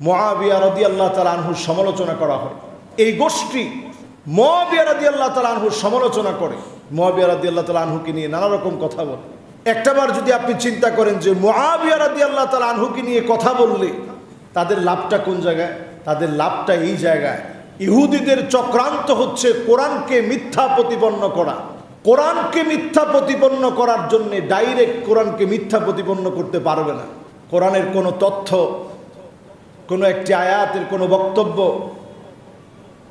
মহাবিয়া রদি আল্লাহ তালা আনহুর সমালোচনা করা হয়। এই গোষ্ঠী মহাবিয়া রদি আল্লাহ তালা আনহুর সমালোচনা করে। মহাবিয়া রদি আল্লাহ তালা আনহুকে নিয়ে নানা রকম কথা বলে। একটাবার যদি আপনি চিন্তা করেন যে মহাবিয়া রদি আল্লাহ তালা আনহুকে নিয়ে কথা বললে, তাদের লাভটা কোন জায়গায়? তাদের লাভটা এই জায়গায়। ইহুদিদের চক্রান্ত হচ্ছে কোরআনকে মিথ্যা প্রতিপন্ন করা। কোরআনকে মিথ্যা প্রতিপন্ন করার জন্যে ডাইরেক্ট কোরআনকে মিথ্যা প্রতিপন্ন করতে পারবে না। কোরআনের কোনো তথ্য কোনো একটি আয়াতের কোনো বক্তব্য,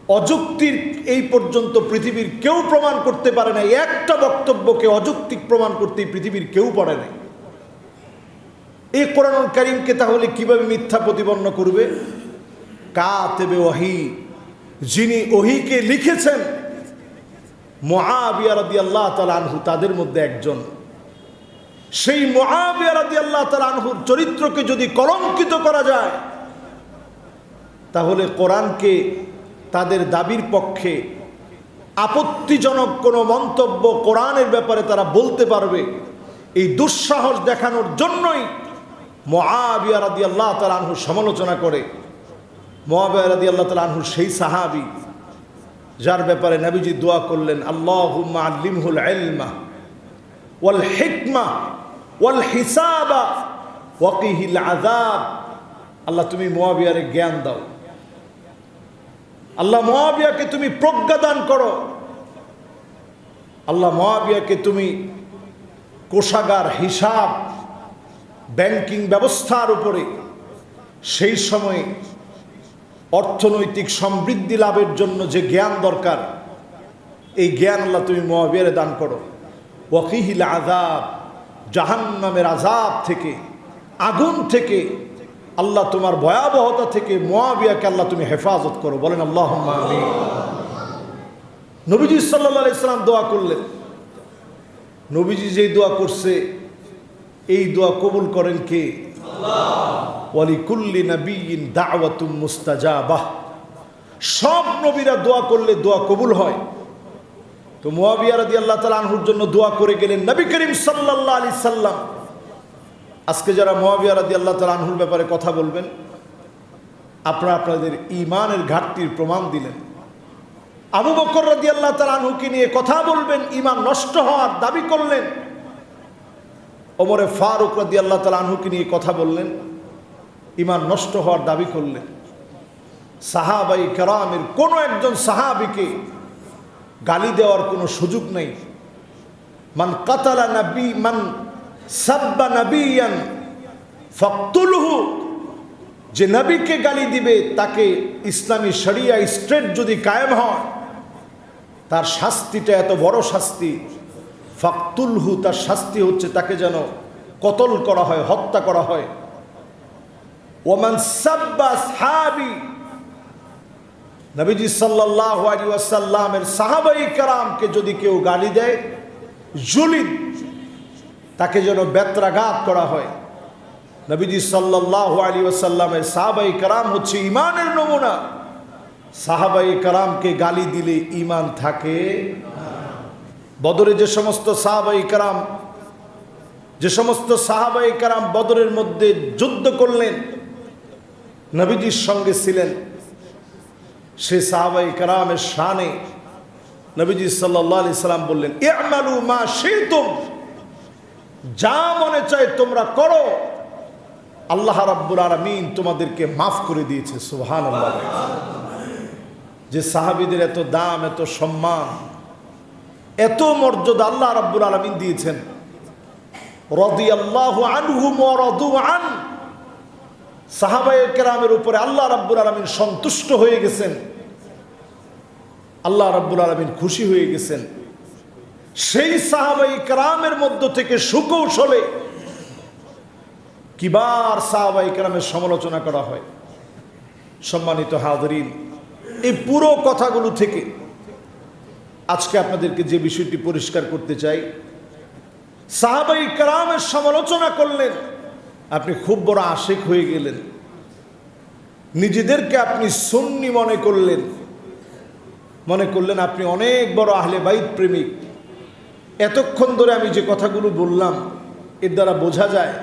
অযুক্তির এই পর্যন্ত পৃথিবীর কেউ প্রমাণ করতে পারে না একটা বক্তব্যকে অযৌক্তিক প্রমাণ করতে পৃথিবীর কেউ পারে নাই। এই কোরআনুল করিমকে তাহলে কীভাবে মিথ্যা প্রতিপন্ন করবে? কা কাতেবে ওহি যিনি ওহিকে লিখেছেন মহাবিয়া রাদি আল্লাহ তালা আনহু, তাদের মধ্যে একজন। সেই মহাবিয়া রাদি আল্লাহ তালা আনহুর চরিত্রকে যদি কলঙ্কিত করা যায় তাহলে কোরআনকে তাদের দাবির পক্ষে আপত্তিজনক কোনো মন্তব্য কোরআনের ব্যাপারে তারা বলতে পারবে, এই দুঃসাহস দেখানোর জন্যই মহাবিয়া রাদি আল্লাহ তালা সমালোচনা করে। মহাবিয়া রাদি আল্লাহ তালা সেই সাহাবি, যার ব্যাপারে নবীজি দোয়া করলেন আল্লাহ আল্লিমহুল আলমা ওয়াল হিকমা ওয়াল হিসাবা ওয়াকিহিল আজাব আল্লাহ তুমি মোয়াবিয়ারে জ্ঞান দাও। আল্লাহ মহাবিয়াকে তুমি প্রজ্ঞা দান করো। আল্লাহ মহাবিয়াকে তুমি কোষাগার, হিসাব, ব্যাংকিং ব্যবস্থার উপরে সেই সময়ে অর্থনৈতিক সমৃদ্ধি লাভের জন্য যে জ্ঞান দরকার, এই জ্ঞান আল্লাহ তুমি মহাবিয়ারে দান করো। ওয়াকিহিল আজাব জাহান্নামের আজাব থেকে, আগুন থেকে আল্লাহ তোমার ভয়াবহতা থেকে মোয়াবিয়াকে আল্লাহ তুমি হেফাজত করো। বলেন আল্লাহ নবীজি সাল্লা ইসলাম দোয়া করলেন। নবীজি যেই দোয়া করছে, এই দোয়া কবুল করেন কে? ওয়ালি কুল্লি নবীন দাওয়াতুম মুস্তাজাবাহ সব নবীরা দোয়া করলে দোয়া কবুল হয়। তো মোয়াবিয়া রাদি আল্লাহ তালা আনহুর জন্য দোয়া করে গেলেন নবী করিম সাল্লাহ আলি সাল্লাম। আজকে যারা মোয়াবিয়া রাদি আল্লাহ তালা আনহুর ব্যাপারে কথা বলবেন, আপনারা আপনাদের ইমানের ঘাটতির প্রমাণ দিলেন। আবু বকর রাদি আল্লাহ তালা আনহুকে নিয়ে কথা বলবেন ইমান নষ্ট হওয়ার দাবি করলেন। ওমরে ফারুক রাদি আল্লাহ তালা আনহুকে নিয়ে কথা বললেন ইমান নষ্ট হওয়ার দাবি করলেন। সাহাবাই কারামের কোনো একজন সাহাবিকে গালি দেওয়ার কোনো সুযোগ নেই। মান কাতালা নবী, মান সাব্বা নবিয়ান ফক্তুলহু। যে নবীকে গালি দিবে, তাকে ইসলামী শরিয়া স্ট্রেট যদি কায়েম হয়, তার শাস্তিটা এত বড় শাস্তি। ফাকতুলহু, তার শাস্তি হচ্ছে তাকে যেন কতল করা হয়, হত্যা করা হয়। ওমান সাব্বা সাহাবি, নবীজি সাল্লাহ আলী ওয়াসাল্লামের সাহাবাই কারামকে যদি কেউ গালি দেয়, জুলিদ তাকে যেন বেত্রাঘাত করা হয়। নবীজি সাল্লাহ আলী ওয়াসাল্লামের সাহাবাই কারাম হচ্ছে ইমানের নমুনা। সাহাবাই কারামকে গালি দিলে ইমান থাকে বদরে যে সমস্ত সাহাবাই কারাম, যে সমস্ত সাহাবাই কারাম বদরের মধ্যে যুদ্ধ করলেন, নবীজির সঙ্গে ছিলেন। সে সাহাবাই কারামের শানে নবীজি সাল্লাহ আলি সাল্লাম বললেন এ ইয়ামালু মা শিতুম। যা মনে চায় তোমরা করো। আল্লাহ রাব্বুল আলামিন তোমাদেরকে মাফ করে দিয়েছে, সুবহানাল্লাহ। যে সাহাবীদের এত দাম, এত সম্মান, এত মর্যাদা আল্লাহ রাব্বুল আলামিন দিয়েছেন। রাদু আন। সাহাবায়ে কেরামের উপরে আল্লাহ রাব্বুল আলামিন সন্তুষ্ট হয়ে গেছেন। আল্লাহ রাব্বুল আলামিন খুশি হয়ে গেছেন। সেই সাহাবাই কেরামের মধ্য থেকে সুকৌশলে কিবার সাহাবাই কেরামের সমালোচনা করা হয়। সম্মানিত হাজরিন, এই পুরো কথাগুলো থেকে আজকে আপনাদেরকে যে বিষয়টি পরিষ্কার করতে চাই, সাহাবাই কেরামের সমালোচনা করলেন, আপনি খুব বড় আশেক হয়ে গেলেন। নিজেদেরকে আপনি সন্নি মনে করলেন। মনে করলেন আপনি অনেক বড় আহলে বাইত প্রেমিক। এতক্ষণ ধরে আমি যে কথাগুলো বললাম, এর দ্বারা বোঝা যায়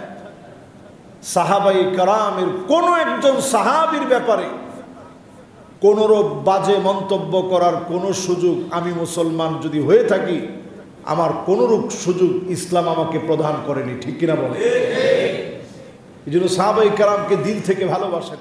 সাহাবাই কারামের কোনো একজন সাহাবির ব্যাপারে কোনোরূপ বাজে মন্তব্য করার কোনো সুযোগ আমি মুসলমান যদি হয়ে থাকি, আমার কোনোরূপ সুযোগ ইসলাম আমাকে প্রদান করেনি, ঠিক কিনা বলে এই জন্য সাহাবাই কারামকে দিল থেকে ভালোবাসেন।